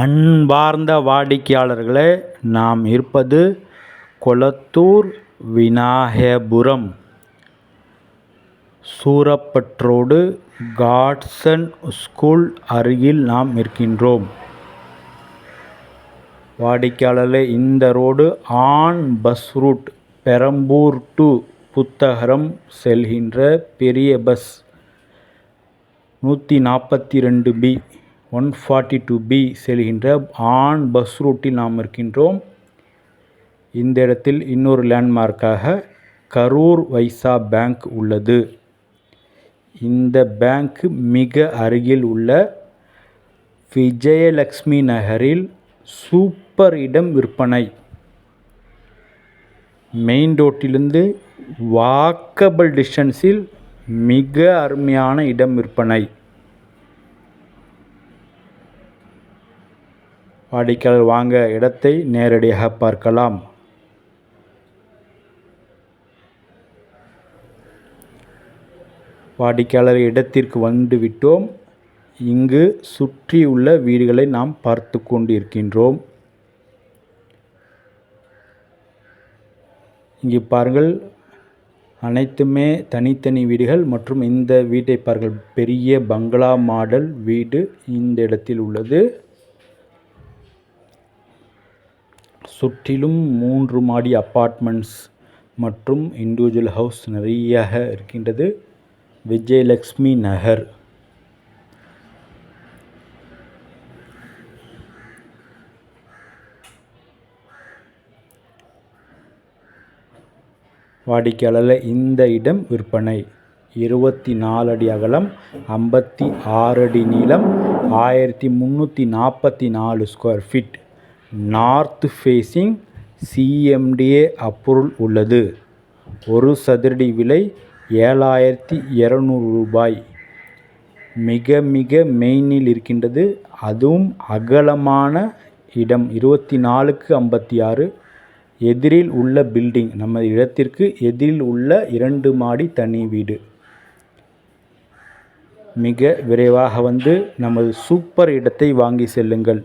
அன்பார்ந்த வாடிக்கையாளர்களே நாம் இருப்பது Kolathur Vinayagapuram. Surapet road Godson school அருகில் நாம் இருக்கின்றோம். வாடிக்கையாளர்களே இந்த road on bus route Perambur to Puthagaram செல்கின்ற பெரிய பஸ் நூற்றி நாற்பத்தி ரெண்டு B. One forty two B செல்கின்ற ஆன் பஸ் ரூட்டில் நாம் இருக்கின்றோம். இந்த இடத்தில் இன்னொரு லேண்ட்மார்க்காக கரூர் வைசா பேங்க் உள்ளது. இந்த பேங்க் மிக அருகில் உள்ள விஜயலக்ஷ்மி நகரில் சூப்பர் இடம் விற்பனை. மெயின் ரோட்டிலிருந்து வாக்கபிள் டிஸ்டன்ஸில் மிக அருமையான இடம் விற்பனை. வாடிக்கையாளர் வாங்க இடத்தை நேரடியாக பார்க்கலாம். வாடிக்கையாளர் இடத்திற்கு வந்து விட்டோம் இங்கு சுற்றியுள்ள வீடுகளை நாம் பார்த்து கொண்டு இருக்கின்றோம் இங்கே பாருங்கள் அனைத்துமே தனித்தனி வீடுகள் மற்றும் இந்த வீட்டை பாருங்கள் பெரிய பங்களா மாடல் வீடு இந்த இடத்தில் உள்ளது. சுற்றிலும் மூன்று மாடி அப்பார்ட்மெண்ட்ஸ் மற்றும் இண்டிவிஜுவல் ஹவுஸ் நிறைய இருக்கின்றது. விஜயலக்ஷ்மி நகர். வாடிக்கையாளர் இந்த இடம் விற்பனை. இருபத்தி நாலு அடி அகலம் ஐம்பத்தி ஆறு அடி நீளம் ஆயிரத்தி முந்நூற்றி நாற்பத்தி நாலு square feet north facing CMDA approval உள்ளது. ஒரு சதுரடி விலை ஏழாயிரத்தி இரநூறு ரூபாய். மிக மிக மெயினில் இருக்கின்றது. அதுவும் அகலமான இடம். இருபத்தி நாலுக்கு ஐம்பத்தி ஆறு எதிரில் உள்ள பில்டிங். நமது இடத்திற்கு எதிரில் உள்ள இரண்டு மாடி தனி வீடு. மிக விரைவாக வந்து நமது சூப்பர் இடத்தை வாங்கி செல்லுங்கள்.